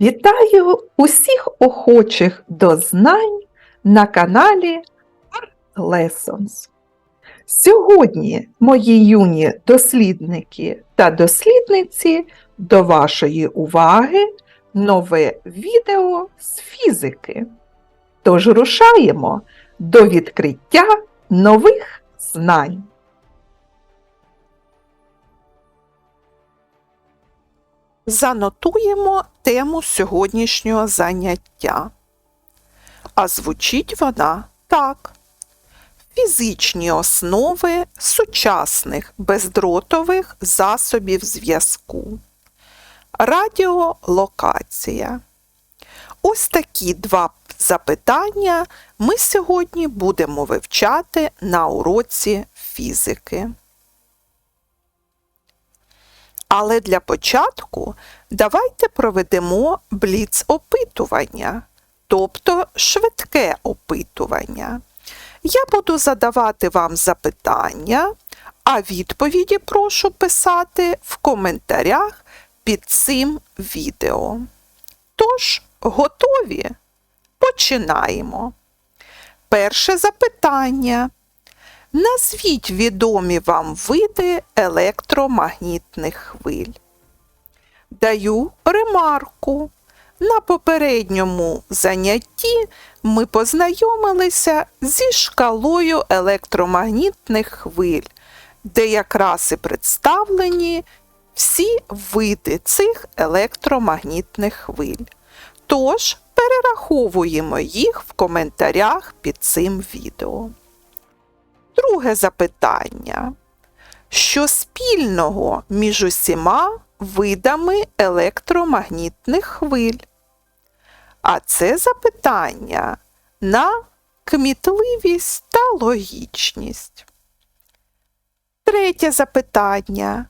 Вітаю усіх охочих до знань на каналі Art Lessons. Сьогодні, мої юні дослідники та дослідниці, до вашої уваги нове відео з фізики. Тож рушаємо до відкриття нових знань. Занотуємо тему сьогоднішнього заняття. А звучить вона так. Фізичні основи сучасних бездротових засобів зв'язку. Радіолокація. Ось такі два запитання ми сьогодні будемо вивчати на уроці фізики. Але для початку давайте проведемо бліц-опитування, тобто швидке опитування. Я буду задавати вам запитання, а відповіді прошу писати в коментарях під цим відео. Тож, готові? Починаємо. Перше запитання. Назвіть відомі вам види електромагнітних хвиль. Даю ремарку. На попередньому занятті ми познайомилися зі шкалою електромагнітних хвиль, де якраз і представлені всі види цих електромагнітних хвиль. Тож перераховуємо їх в коментарях під цим відео. Друге запитання. Що спільного між усіма видами електромагнітних хвиль? А це запитання на кмітливість та логічність. Третє запитання.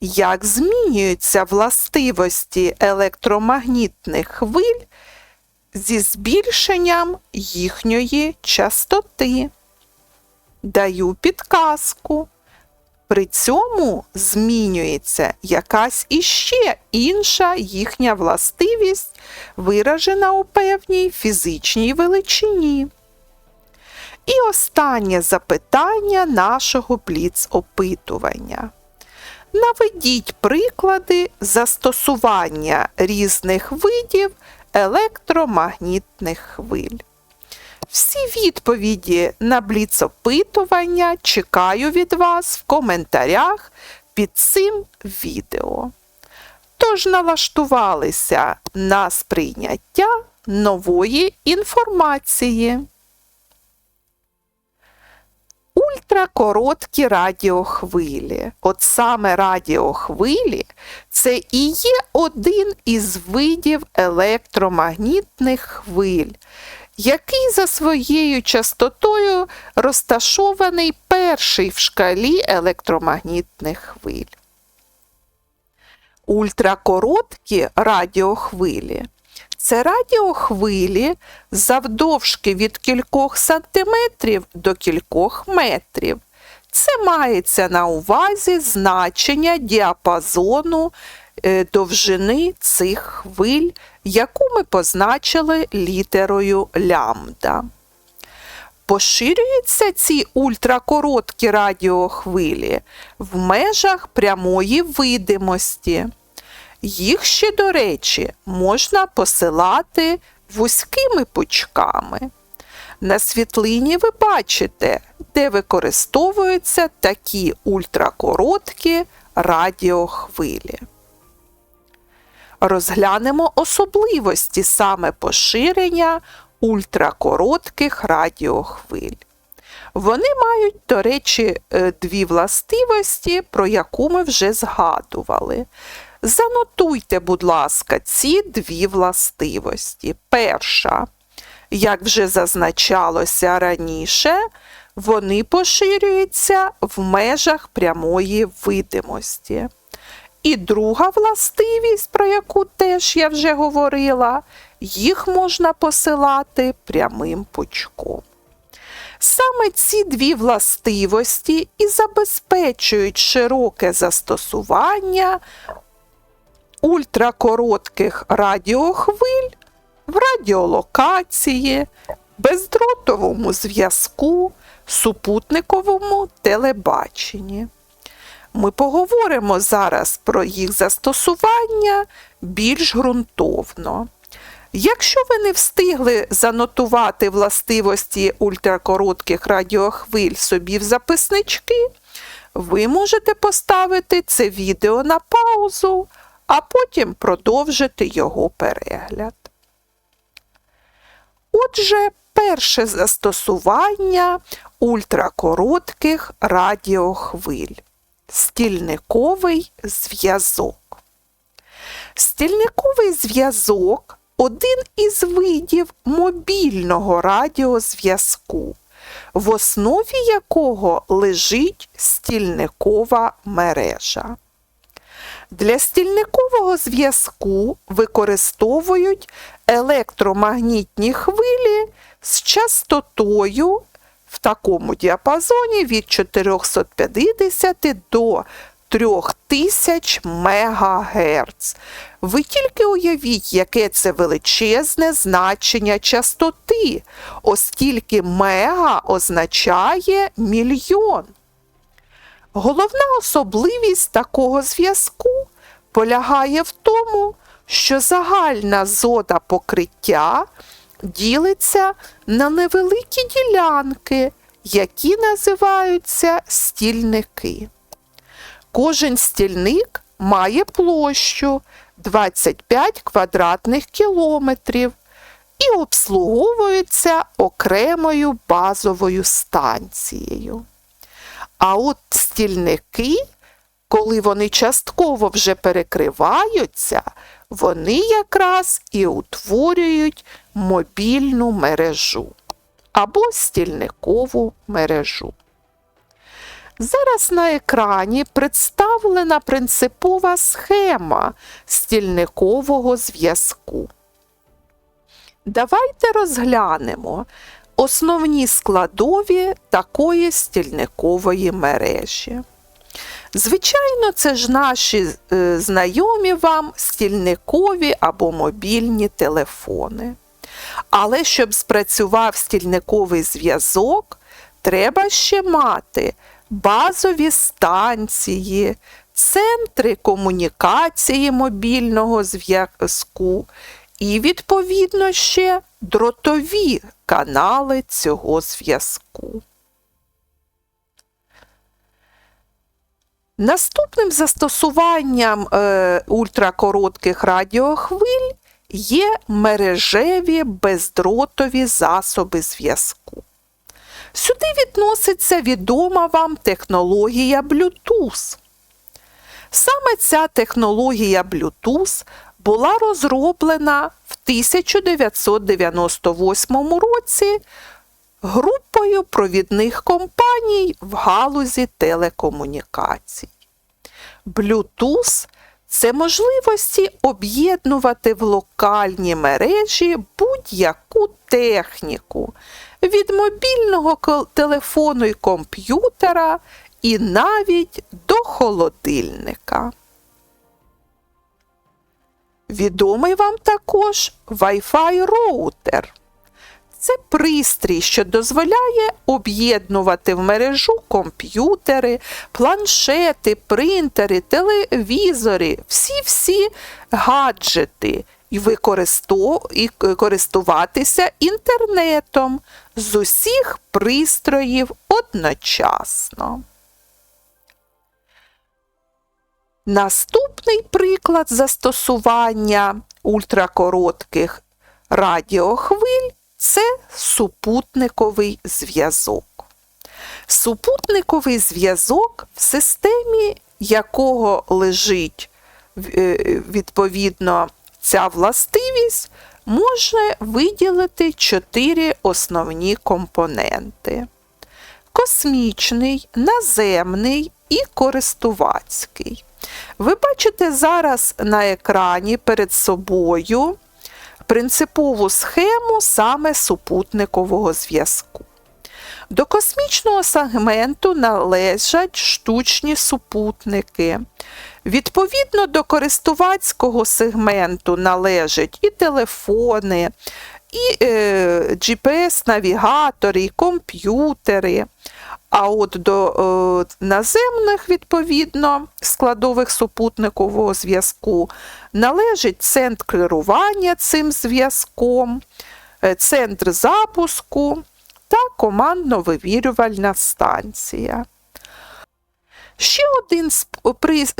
Як змінюються властивості електромагнітних хвиль зі збільшенням їхньої частоти? Даю підказку. При цьому змінюється якась іще інша їхня властивість, виражена у певній фізичній величині. І останнє запитання нашого бліц-опитування. Наведіть приклади застосування різних видів електромагнітних хвиль. Всі відповіді на бліцопитування чекаю від вас в коментарях під цим відео. Тож налаштувалися на сприйняття нової інформації. Ультракороткі радіохвилі. От саме радіохвилі це і є один із видів електромагнітних хвиль який за своєю частотою розташований перший в шкалі електромагнітних хвиль. Ультракороткі радіохвилі це радіохвилі завдовжки від кількох сантиметрів до кількох метрів. Це мається на увазі значення діапазону е, довжини цих хвиль яку ми позначили літерою лямбда. Поширюються ці ультракороткі радіохвилі в межах прямої видимості. Їх ще, до речі, можна посилати вузькими пучками. На світлині ви бачите, де використовуються такі ультракороткі радіохвилі розглянемо особливості саме поширення ультракоротких радіохвиль. Вони мають, до речі, е, дві властивості, про яку ми вже згадували. Занотуйте, будь ласка, ці дві властивості. Перша, як вже зазначалося раніше, вони поширюються в межах прямої видимості. І друга властивість, про яку теж я вже говорила, їх можна посилати прямим пучком. Саме ці дві властивості і забезпечують широке застосування ультракоротких радіохвиль в радіолокації, бездротовому зв'язку, супутниковому телебаченні. Ми поговоримо зараз про їх застосування більш ґрунтовно. Якщо ви не встигли занотувати властивості ультракоротких радіохвиль собі в записнички, ви можете поставити це відео на паузу, а потім продовжити його перегляд. Отже, перше застосування ультракоротких радіохвиль стільниковий зв'язок. Стільниковий зв'язок один із видів мобільного радіозв'язку, в основі якого лежить стільникова мережа. Для стільникового зв'язку використовують електромагнітні хвилі з частотою в такому діапазоні від 450 до 3000 МГц. Ви тільки уявіть, яке це величезне значення частоти, оскільки мега означає мільйон. Головна особливість такого зв'язку полягає в тому, що загальна зода покриття ділиться на невеликі ділянки, які називаються стільники. Кожен стільник має площу 25 квадратних кілометрів і обслуговується окремою базовою станцією. А от стільники, коли вони частково вже перекриваються, вони якраз і утворюють мобільну мережу або стільникову мережу. Зараз на екрані представлена принципова схема стільникового зв'язку. Давайте розглянемо основні складові такої стільникової мережі. Звичайно, це ж наші е, знайомі вам стільникові або мобільні телефони. Але щоб спрацював стільниковий зв'язок, треба ще мати базові станції, центри комунікації мобільного зв'язку і, відповідно, ще дротові канали цього зв'язку. Наступним застосуванням е, ультракоротких радіохвиль є мережеві бездротові засоби зв'язку. Сюди відноситься відома вам технологія Bluetooth. Саме ця технологія Bluetooth була розроблена в 1998 році групою провідних компаній в галузі телекомунікацій. Bluetooth це можливості об'єднувати в локальні мережі будь-яку техніку від мобільного телефону і комп'ютера і навіть до холодильника. Відомий вам також Wi-Fi роутер. Це пристрій, що дозволяє об'єднувати в мережу комп'ютери, планшети, принтери, телевізори, всі-всі гаджети і, користуватися інтернетом з усіх пристроїв одночасно. Наступний приклад застосування ультракоротких радіохвиль це супутниковий зв'язок. Супутниковий зв'язок, в системі якого лежить е, відповідно ця властивість, можна виділити чотири основні компоненти: космічний, наземний і користувацький. Ви бачите зараз на екрані перед собою принципову схему саме супутникового зв'язку. До космічного сегменту належать штучні супутники, Відповідно до користувацького сегменту належать і телефони, і е, GPS-навігатори, і комп'ютери. А от до е, наземних, відповідно, складових супутникового зв'язку належить центр керування цим зв'язком, е, центр запуску та командно-вивірювальна станція. Ще один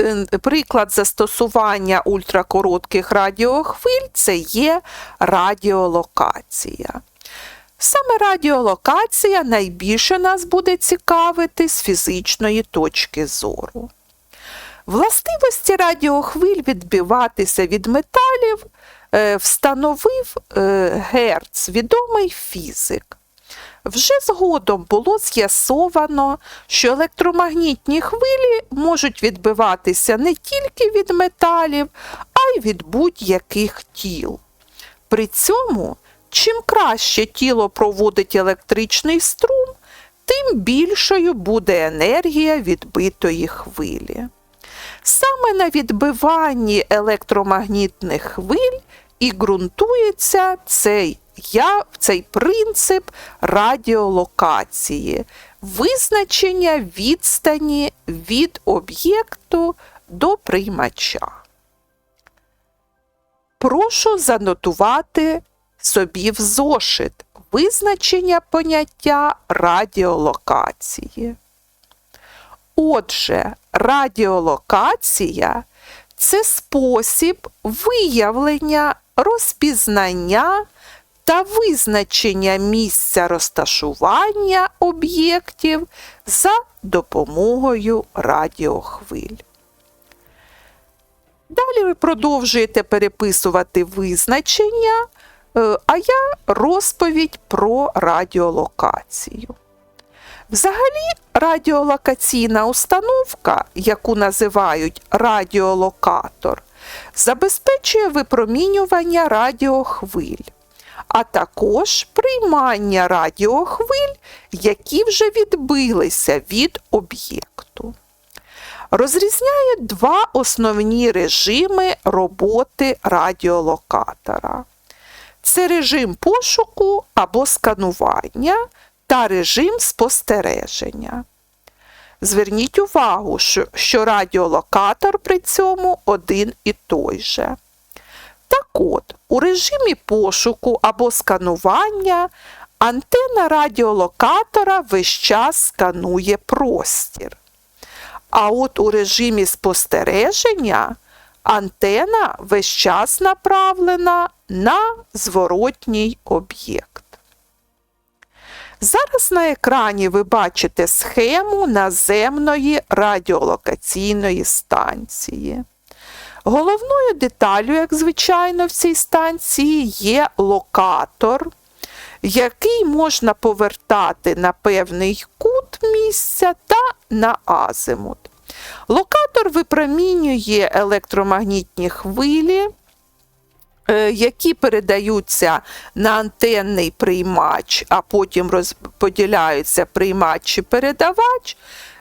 е, приклад застосування ультракоротких радіохвиль це є радіолокація. Саме радіолокація найбільше нас буде цікавити з фізичної точки зору. Властивості радіохвиль відбиватися від металів е, встановив е, Герц, відомий фізик. Вже згодом було з'ясовано, що електромагнітні хвилі можуть відбиватися не тільки від металів, а й від будь-яких тіл. При цьому, чим краще тіло проводить електричний струм, тим більшою буде енергія відбитої хвилі. Саме на відбиванні електромагнітних хвиль і ґрунтується цей, я, цей принцип радіолокації, визначення відстані від об'єкту до приймача. Прошу занотувати собі в зошит визначення поняття радіолокації. Отже, радіолокація це спосіб виявлення, розпізнання та визначення місця розташування об'єктів за допомогою радіохвиль. Далі ви продовжуєте переписувати визначення, а я розповідь про радіолокацію. Взагалі, радіолокаційна установка, яку називають радіолокатор, забезпечує випромінювання радіохвиль, а також приймання радіохвиль, які вже відбилися від об'єкту. Розрізняє два основні режими роботи радіолокатора. Це режим пошуку або сканування та режим спостереження. Зверніть увагу, що, радіолокатор при цьому один і той же. Так от, у режимі пошуку або сканування антена радіолокатора весь час сканує простір. А от у режимі спостереження антена весь час направлена на зворотній об'єкт. Зараз на екрані ви бачите схему наземної радіолокаційної станції. Головною деталю, як звичайно, в цій станції є локатор, який можна повертати на певний кут місця та на азимут. Локатор випромінює електромагнітні хвилі, е, які передаються на антенний приймач, а потім розподіляються приймач і передавач,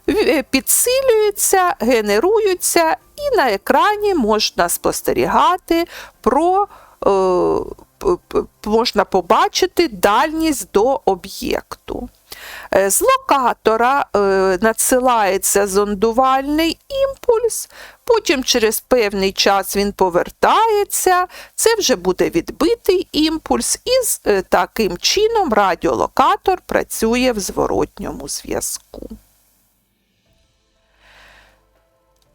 е, підсилюються, генеруються, і на екрані можна спостерігати про е, можна побачити дальність до об'єкту. Е, З локатора е, надсилається зондувальний імпульс, потім через певний час він повертається, це вже буде відбитий імпульс, і е, таким чином радіолокатор працює в зворотньому зв'язку.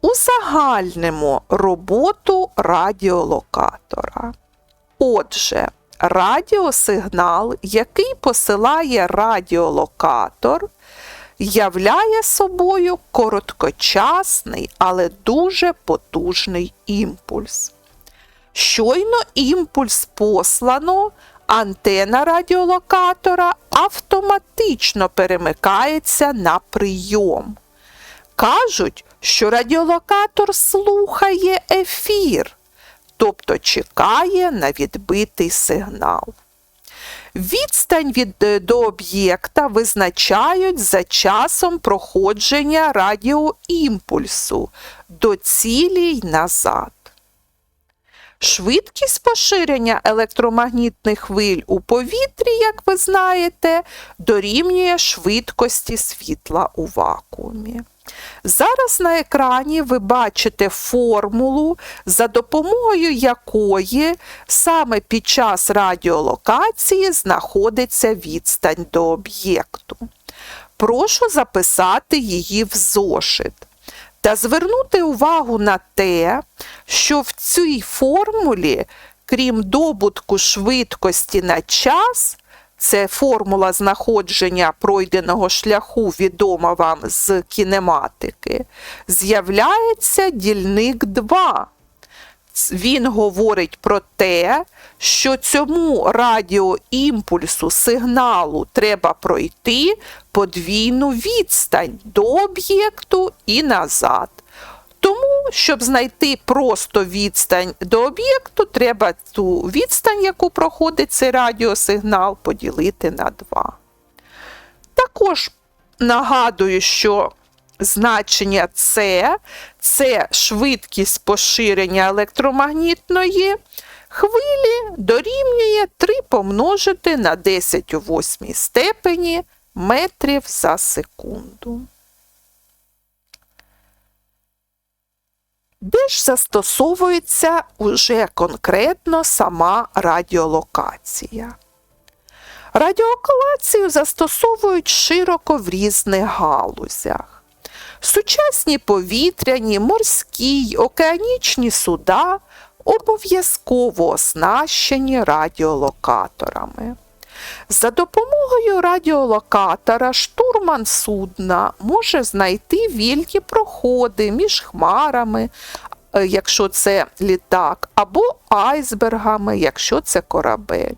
Узагальнимо роботу радіолокатора. Отже, радіосигнал, який посилає радіолокатор, являє собою короткочасний, але дуже потужний імпульс. Щойно імпульс послано, антена радіолокатора автоматично перемикається на прийом. Кажуть, що радіолокатор слухає ефір, тобто чекає на відбитий сигнал. Відстань від е, до об'єкта визначають за часом проходження радіоімпульсу до цілі й назад. Швидкість поширення електромагнітних хвиль у повітрі, як ви знаєте, дорівнює швидкості світла у вакуумі. Зараз на екрані ви бачите формулу, за допомогою якої саме під час радіолокації знаходиться відстань до об'єкту. Прошу записати її в зошит та звернути увагу на те, що в цій формулі, крім добутку швидкості на час, це формула знаходження пройденого шляху, відома вам з кінематики, з'являється дільник 2. Він говорить про те, що цьому радіоімпульсу сигналу треба пройти подвійну відстань до об'єкту і назад. Щоб знайти просто відстань до об'єкту, треба ту відстань, яку проходить цей радіосигнал, поділити на 2. Також нагадую, що значення С це швидкість поширення електромагнітної хвилі дорівнює 3 помножити на 10 у 8 степені метрів за секунду. Де ж застосовується уже конкретно сама радіолокація? Радіолокацію застосовують широко в різних галузях. Сучасні повітряні, морські й океанічні суда обов'язково оснащені радіолокаторами. За допомогою радіолокатора штурман судна може знайти вільні проходи між хмарами, е, якщо це літак, або айсбергами, якщо це корабель.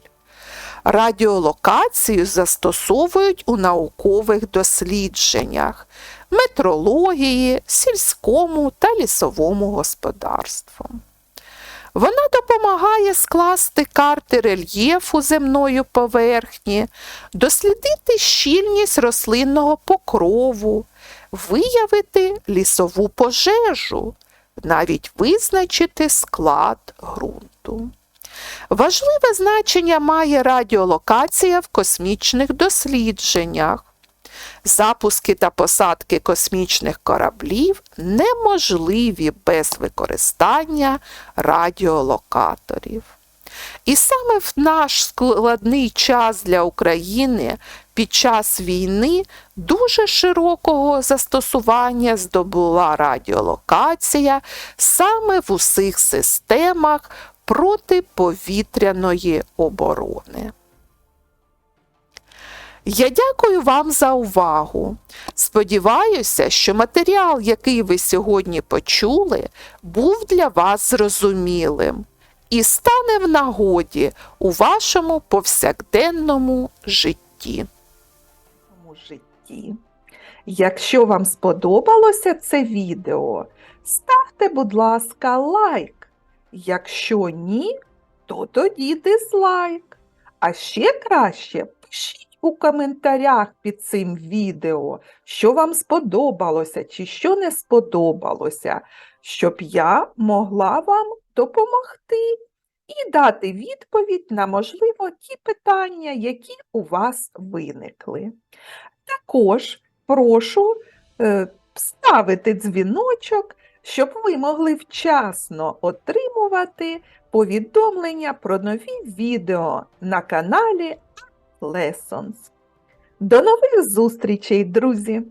Радіолокацію застосовують у наукових дослідженнях, метрології, сільському та лісовому господарству. Вона допомагає скласти карти рельєфу земної поверхні, дослідити щільність рослинного покрову, виявити лісову пожежу, навіть визначити склад ґрунту. Важливе значення має радіолокація в космічних дослідженнях. Запуски та посадки космічних кораблів неможливі без використання радіолокаторів. І саме в наш складний час для України під час війни дуже широкого застосування здобула радіолокація саме в усіх системах протиповітряної оборони. Я дякую вам за увагу. Сподіваюся, що матеріал, який ви сьогодні почули, був для вас зрозумілим і стане в нагоді у вашому повсякденному житті. Якщо вам сподобалося це відео, ставте, будь ласка, лайк. Якщо ні, то тоді дизлайк. А ще краще пишіть у коментарях під цим відео, що вам сподобалося чи що не сподобалося, щоб я могла вам допомогти і дати відповідь на, можливо, ті питання, які у вас виникли. Також прошу е, ставити дзвіночок, щоб ви могли вчасно отримувати повідомлення про нові відео на каналі Lessons. До нових зустрічей, друзі!